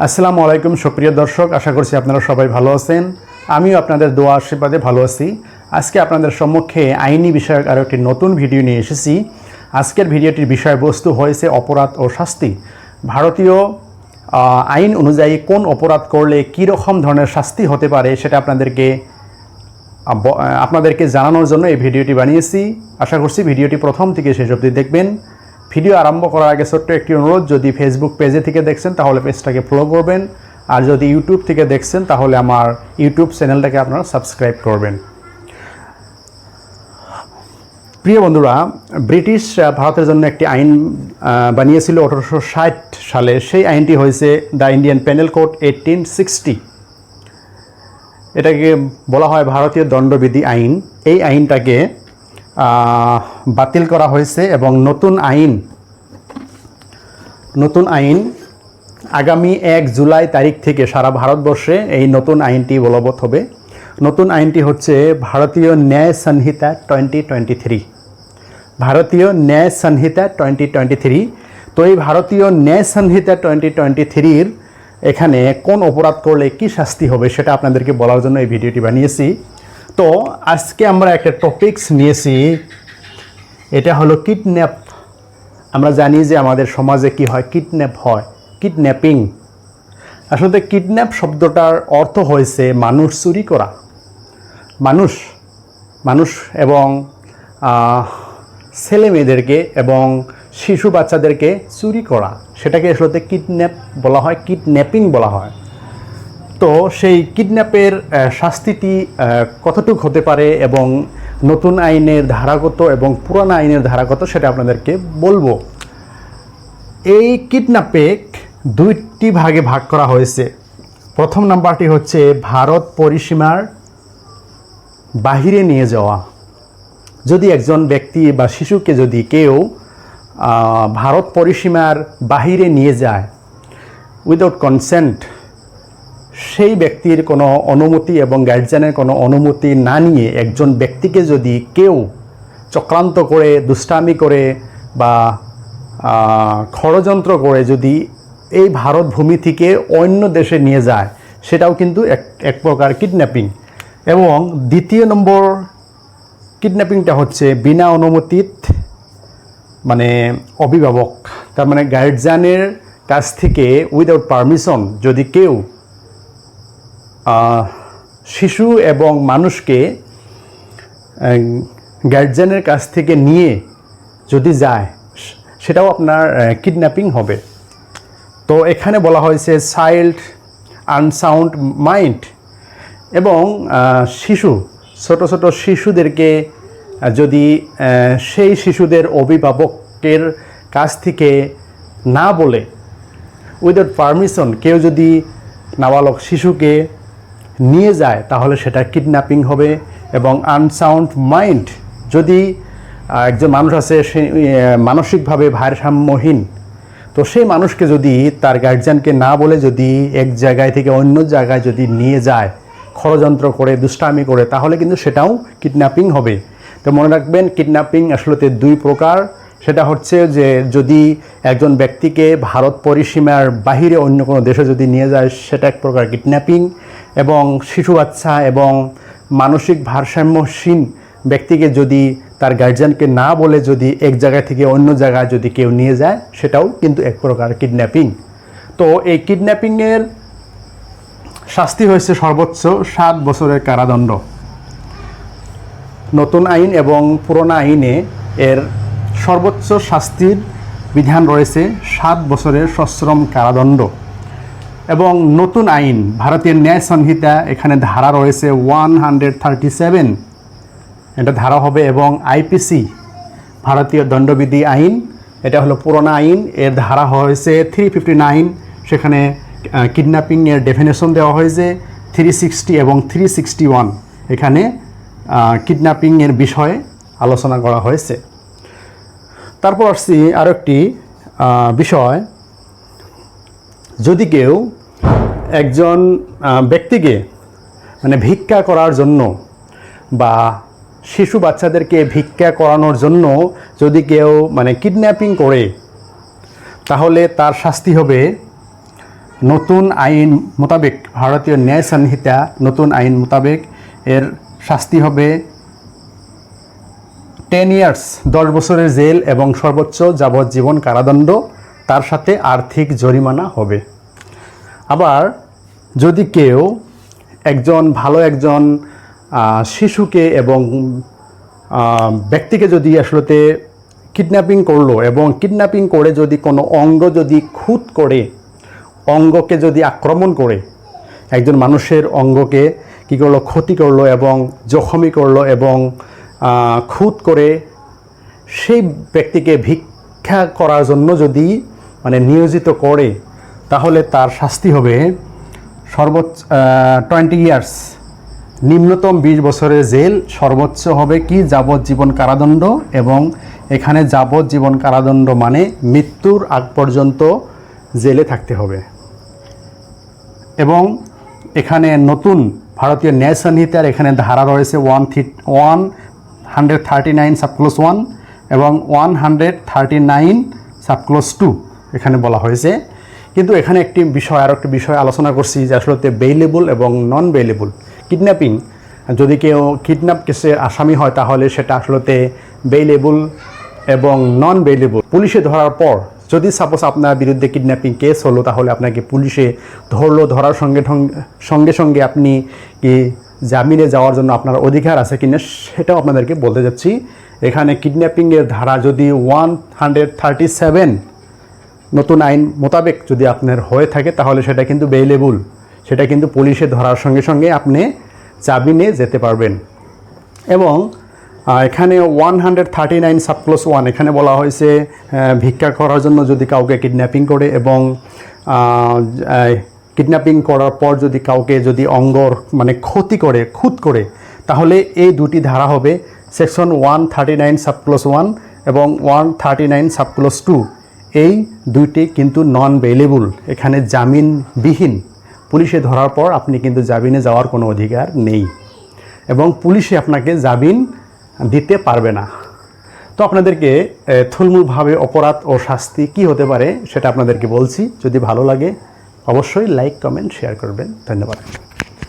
আসসালামু আলাইকুম, সুপ্রিয় দর্শক, আশা করছি আপনারা সবাই ভালো আছেন। আমিও আপনাদের দোয়া আশীর্বাদে ভালো আছি। আজকে আপনাদের সম্মুখে আইনি বিষয়ক আরও একটি নতুন ভিডিও নিয়ে এসেছি। আজকের ভিডিওটির বিষয়বস্তু হয়েছে অপরাধ ও শাস্তি। ভারতীয় আইন অনুযায়ী কোন অপরাধ করলে কী রকম ধরনের শাস্তি হতে পারে সেটা আপনাদেরকে আপনাদেরকে জানানোর জন্য এই ভিডিওটি বানিয়েছি। আশা করছি ভিডিওটি প্রথম থেকে শেষ অবধি দেখবেন। ভিডিও আরম্ভ করার আগে ছোট্ট একটি অনুরোধ, যদি ফেসবুক পেজে থেকে দেখছেন, তাহলে পেজটাকে ফলো করবেন। আর যদি ইউটিউব থেকে দেখছেন, তাহলে আমার ইউটিউব চ্যানেলটাকে আপনারা সাবস্ক্রাইব করবেন। প্রিয় বন্ধুরা ব্রিটিশ ভারতের জন্য একটি আইন বানিয়েছিল আঠারোশো ষাট সালে। সেই আইনটি হয়েছে the Indian penal code eighteen sixty এটাকে বলা হয় ভারতীয় দণ্ডবিধি আইন। এই আইনটাকে বাতিল করা হয়েছে এবং নতুন আইন নতুন আইন আগামী এক জুলাই তারিখ থেকে সারা ভারতবর্ষে এই নতুন আইনটি বলবৎ হবে। নতুন আইনটি হচ্ছে ভারতীয় ন্যায় সংহিতা টোয়েন্টি টোয়েন্টি থ্রি ভারতীয় ন্যায় সংহিতা টোয়েন্টি টোয়েন্টি থ্রি তো এই ভারতীয় ন্যায় সংহিতা টোয়েন্টি টোয়েন্টি থ্রির এখানে কোন অপরাধ করলে কি শাস্তি হবে সেটা আপনাদেরকে বলার জন্য এই ভিডিওটি বানিয়েছি। তো আজকে আমরা একটা টপিকস নিয়েছি। এটা হলো কিডন্যাপ আমরা জানি যে আমাদের সমাজে কি হয় কিডন্যাপ হয় কিডন্যাপিং আসলে কিডন্যাপ শব্দটার অর্থ হয়েছে মানুষ চুরি করা। মানুষ মানুষ এবং ছেলে মেয়েদেরকে এবং শিশু বাচ্চাদেরকে চুরি করা। সেটাকে আসলে কিডন্যাপ বলা হয় কিডন্যাপিং বলা হয়। তো সেই কিডন্যাপের শাস্তিটি কতটুক হতে পারে এবং নতুন আইনের ধারাগত এবং পুরানো আইনের ধারাগত সেটা আপনাদেরকে বলব। এই কিডন্যাপে দুইটি ভাগে ভাগ করা হয়েছে। প্রথম নাম্বারটি হচ্ছে ভারত পরিসীমার বাহিরে নিয়ে যাওয়া। যদি একজন ব্যক্তি বা শিশুকে যদি কেউ ভারত পরিসীমার বাহিরে নিয়ে যায় উইদাউট কনসেন্ট সেই ব্যক্তির কোনো অনুমতি এবং গার্জিয়ানের কোনো অনুমতি না নিয়ে একজন ব্যক্তিকে যদি কেউ চক্রান্ত করে, দুষ্টামি করে বা ষড়যন্ত্র করে যদি এই ভারত ভূমি থেকে অন্য দেশে নিয়ে যায়, সেটাও কিন্তু এক এক প্রকার কিডন্যাপিং এবং দ্বিতীয় নম্বর কিডন্যাপিংটা হচ্ছে বিনা অনুমতিত মানে অভিভাবক। তার মানে গার্জিয়ানের কাছ থেকে উইদাউট পারমিশন যদি কেউ শিশু এবং মানুষকে গার্জিয়ানের কাছ থেকে নিয়ে যদি যায়, সেটাও আপনার কিডন্যাপিং হবে। তো এখানে বলা হয়েছে চাইল্ড আনসাউন্ড মাইন্ড এবং শিশু, ছোট ছোট শিশুদেরকে যদি সেই শিশুদের অভিভাবকের কাছ থেকে না বলে উইদাউট পারমিশন কেউ যদি নাবালক শিশুকে নিয়ে যায়, তাহলে সেটা কিডন্যাপিং হবে এবং আনসাউন্ড মাইন্ড যদি একজন মানুষ আছে, সে মানসিকভাবে ভারসাম্যহীন, তো সেই মানুষকে যদি তার গার্জিয়ানকে না বলে যদি এক জায়গায় থেকে অন্য জায়গায় যদি নিয়ে যায়, ষড়যন্ত্র করে, দুষ্টামি করে, তাহলে কিন্তু সেটাও কিডন্যাপিং হবে। তো মনে রাখবেন কিডন্যাপিং আসলে দুই প্রকার। সেটা হচ্ছে যে যদি একজন ব্যক্তিকে ভারত পরিসীমার বাহিরে অন্য কোনো দেশে যদি নিয়ে যায়, সেটা এক প্রকার কিডন্যাপিং এবং শিশু বাচ্চা এবং মানসিক ভারসাম্যহীন ব্যক্তিকে যদি তার গার্জিয়ানকে না বলে যদি এক জায়গা থেকে অন্য জায়গায় যদি কেউ নিয়ে যায়, সেটাও কিন্তু এক প্রকার কিডন্যাপিং তো এই কিডন্যাপিংয়ের শাস্তি হয়েছে সর্বোচ্চ সাত বছরের কারাদণ্ড। নতুন আইন এবং পুরোনো আইনে এর সর্বোচ্চ শাস্তির বিধান রয়েছে সাত বছরের সশ্রম কারাদণ্ড। এবং নতুন আইন, ভারতীয় ন্যায় সংহিতা, এখানে ধারা রয়েছে ওয়ান হান্ড্রেড থার্টি সেভেন এটা ধারা হবে এবং আইপিসি ভারতীয় দণ্ডবিধি আইন, এটা হলো পুরোনো আইন, এর ধারা হয়েছে থ্রি ফিফটি নাইন সেখানে কিডন্যাপিংয়ের ডেফিনেশন দেওয়া হয়েছে থ্রি সিক্সটি এবং থ্রি সিক্সটি ওয়ান এখানে কিডন্যাপিংয়ের বিষয়ে আলোচনা করা হয়েছে। তারপর আসছি আরও একটি বিষয়। যদি কেউ একজন ব্যক্তিকে মানে ভিক্ষা করার জন্য বা শিশু বাচ্চাদেরকে ভিক্ষা করানোর জন্য যদি কেউ মানে কিডন্যাপিং করে, তাহলে তার শাস্তি হবে নতুন আইন মোতাবেক, ভারতীয় ন্যায় সংহিতা নতুন আইন মোতাবেক এর শাস্তি হবে টেন ইয়ার্স দশ বছরের জেল এবং সর্বোচ্চ যাবজ্জীবন কারাদণ্ড, তার সাথে আর্থিক জরিমানা হবে। আবার যদি কেউ একজন ভালো একজন শিশুকে এবং ব্যক্তিকে যদি আসলেতে কিডন্যাপিং করল এবং কিডন্যাপিং করে যদি কোনো অঙ্গ যদি খুঁত করে, অঙ্গকে যদি আক্রমণ করে, একজন মানুষের অঙ্গকে কী করল, ক্ষতি করল এবং জখমি করল এবং খুঁত করে সেই ব্যক্তিকে ভিক্ষা করার জন্য যদি মানে নিয়োজিত করে, তাহলে তার শাস্তি হবে সর্বোচ্চ টোয়েন্টি ইয়ার্স নিম্নতম বিশ বছরের জেল সর্বোচ্চ হবে কি? যাবজ্জীবন কারাদণ্ড এবং এখানে যাবজ্জীবন কারাদণ্ড মানে মৃত্যুর আগ পর্যন্ত জেলে থাকতে হবে। এবং এখানে নতুন ভারতীয় ন্যায় সংহিতার এখানে ধারা রয়েছে one three one hundred thirty nine subclause one এবং one hundred thirty nine subclause two এখানে বলা হয়েছে। কিন্তু এখানে একটি বিষয় আরও একটি বিষয় আলোচনা করছি যে আসলে বেইলেবল এবং নন বেইলেবল কিডন্যাপিং যদি কেউ কিডন্যাপ কেসের আসামি হয় তাহলে সেটা আসলে বেইলেবল এবং নন বেইলেবল পুলিশে ধরার পর যদি সাপোজ আপনার বিরুদ্ধে কিডন্যাপিং কেস হলো, তাহলে আপনাকে পুলিশে ধরলো, ধরার সঙ্গে সঙ্গে সঙ্গে আপনি কি জামিনে যাওয়ার জন্য আপনার অধিকার আছে কিনা সেটাও আপনাদেরকে বলতে যাচ্ছি। এখানে কিডন্যাপিংয়ের ধারা যদি ওয়ান হান্ড্রেড থার্টি সেভেন নতুন আইন মোতাবেক যদি আপনার হয়ে থাকে, তাহলে সেটা কিন্তু বেইলেবল সেটা কিন্তু পুলিশে ধরার সঙ্গে সঙ্গে আপনি জামিনে যেতে পারবেন। এবং এখানে one hundred thirty nine subclause one এখানে বলা হয়েছে ভিক্ষা করার জন্য যদি কাউকে কিডন্যাপিং করে এবং কিডন্যাপিং করার পর যদি কাউকে যদি অঙ্গর মানে ক্ষতি করে, খুঁত করে, তাহলে এই দুটি ধারা হবে section one thirty nine subclause one এবং one thirty nine subclause two এই দুইটি কিন্তু নন বেলেবল এখানে জামিনবিহীন। পুলিশে ধরার পর আপনি কিন্তু জামিনে যাওয়ার কোনো অধিকার নেই। এবং পুলিশে আপনাকে জামিন দিতে পারবে না। তো আপনাদেরকে থুলমুলভাবে অপরাধ ও শাস্তি কি হতে পারে সেটা আপনাদেরকে বলছি। যদি ভালো লাগে, অবশ্যই লাইক কমেন্ট শেয়ার করবেন। ধন্যবাদ।